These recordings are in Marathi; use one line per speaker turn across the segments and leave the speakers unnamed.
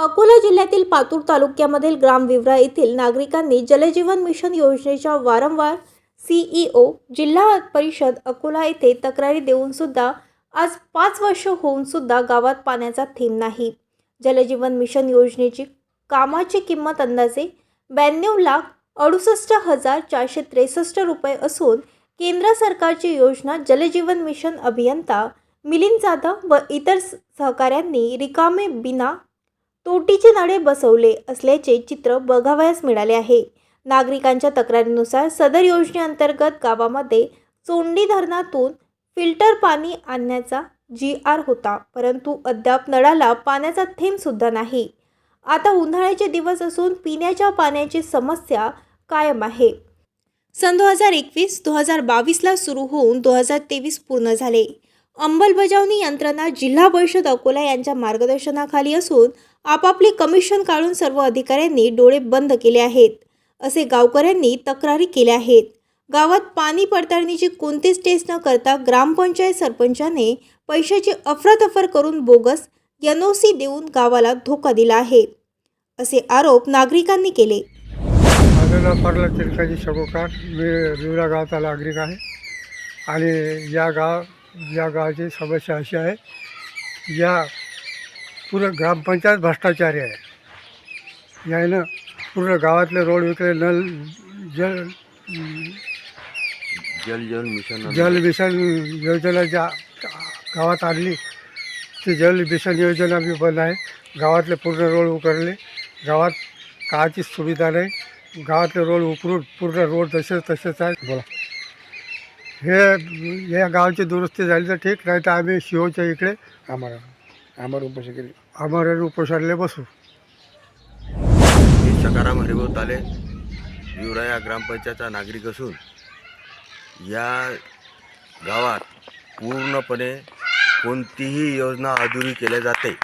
अकोला जिल्ह्यातील पातूर तालुक्यामधील ग्रामविवरा येथील नागरिकांनी जलजीवन मिशन योजनेच्या वारंवार सीईओ जिल्हा परिषद अकोला येथे तक्रारी देऊन सुद्धा आज पाच वर्ष होऊन सुद्धा गावात पाण्याचा थेंब नाही. जलजीवन मिशन योजनेची कामाची किंमत अंदाजे ब्याण्णव लाख अडुसष्ट हजार चारशे त्रेसष्ट रुपये असून केंद्र सरकारची योजना जलजीवन मिशन अभियंता मिलिंद जाधव व इतर सहकाऱ्यांनी रिकामे बिना तोटीचे नळे बसवले असल्याचे चित्र बघावयास मिळाले आहे. नागरिकांच्या तक्रारीनुसार सदर योजनेअंतर्गत गावामध्ये चोंडी धरणातून फिल्टर पाणी आणण्याचा जी आर होता परंतु अद्याप नळाला पाण्याचा थेंबसुद्धा नाही. आता उन्हाळ्याचे दिवस असून पिण्याच्या पाण्याची समस्या कायम आहे. सन दोन हजार एकवीस दोन हजार बावीसला सुरू होऊन दोन हजार तेवीस पूर्ण झाले. अंमलबजावणी यंत्रणा जिल्हा परिषद अकोला यांच्या मार्गदर्शनाखाली असून आपापले कमिशन काढून सर्व अधिकाऱ्यांनी डोळे बंद केले आहेत. असे गावकऱ्यांनी तक्रारी केल्या आहेत. गावात पाणी पडताळणीची कोणतीच टेस्ट न करता ग्रामपंचायत सरपंचाने पैशाची अफरातफर करून बोगस एन ओ सी देऊन गावाला धोका दिला आहे. असे आरोप नागरिकांनी केले.
माझं नाव तिरकाजी मी विवरा गावचा नागरिक आहे. आणि या गाव या गावाची समस्या अशी आहे या पूर्ण ग्रामपंचायत भ्रष्टाचारी आहे. यानं पूर्ण गावातले रोड विकले नल जल
जल जीवन मिशन
जल मिशन योजना ज्या गावात आणली ती जल मिशन योजना बी बंद आहे. गावातले पूर्ण रोड उकरले. गावात काळाची सुविधा नाही. गावातले रोड उकरून पूर्ण रोड तसेच तसेच आहे बोला. हे या गावाची दुरुस्ती झाली तर ठीक नाही तर आम्ही शिवच्या इकडे
आम्हाला आम्हाला उपाशी केली
आम्हाला उपोषणले बसू.
मी सकाराम हरिभाऊ ताले विवरा या ग्रामपंचायतचा नागरिक असून या गावात पूर्णपणे कोणतीही योजना अधुरी केल्या जाते.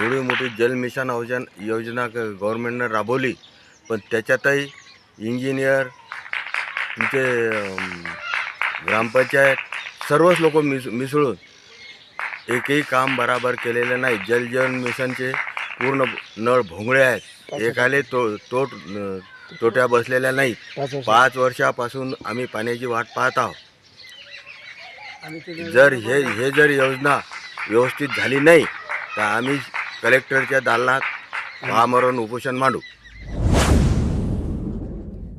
एवढी मोठी जल मिशन योजन योजना ग- गव्हर्नमेंटनं राबवली पण त्याच्यातही इंजिनियर तुमचे ग्रामपंचायत सर्वच लोक मिस मिसळून एकही काम बराबर केलेलं नाही. जल जीवन मिशनचे पूर्ण नळ भोंगळे आहेत. एकाले तो तोट तोट्या बसलेल्या नाहीत
पाच वर्ष.
पाच वर्षापासून आम्ही पाण्याची वाट पाहत आहोत. जर हे हे जर योजना व्यवस्थित झाली नाही तर आम्ही कलेक्टरच्या दालनात महामरण उपोषण मांडू.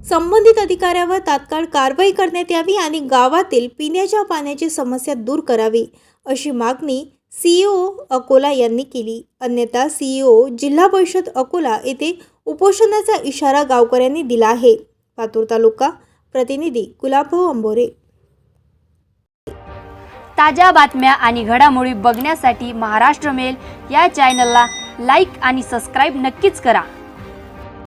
संबंधित अधिकाऱ्यावर तात्काळ कारवाई करण्यात यावी आणि गावातील पिण्याच्या पाण्याची समस्या दूर करावी. अशी मागणी सीईओ अकोला यांनी केली. अन्यथा सीईओ जिल्हा परिषद अकोला येथे उपोषणाचा इशारा गावकऱ्यांनी दिला आहे. पातूर तालुका प्रतिनिधी गुलाबभाऊ अंबोरे.
ताज्या बातम्या आणि घडामोडी बघण्यासाठी महाराष्ट्र मेल या चॅनलला लाईक आणि सबस्क्राईब नक्कीच करा.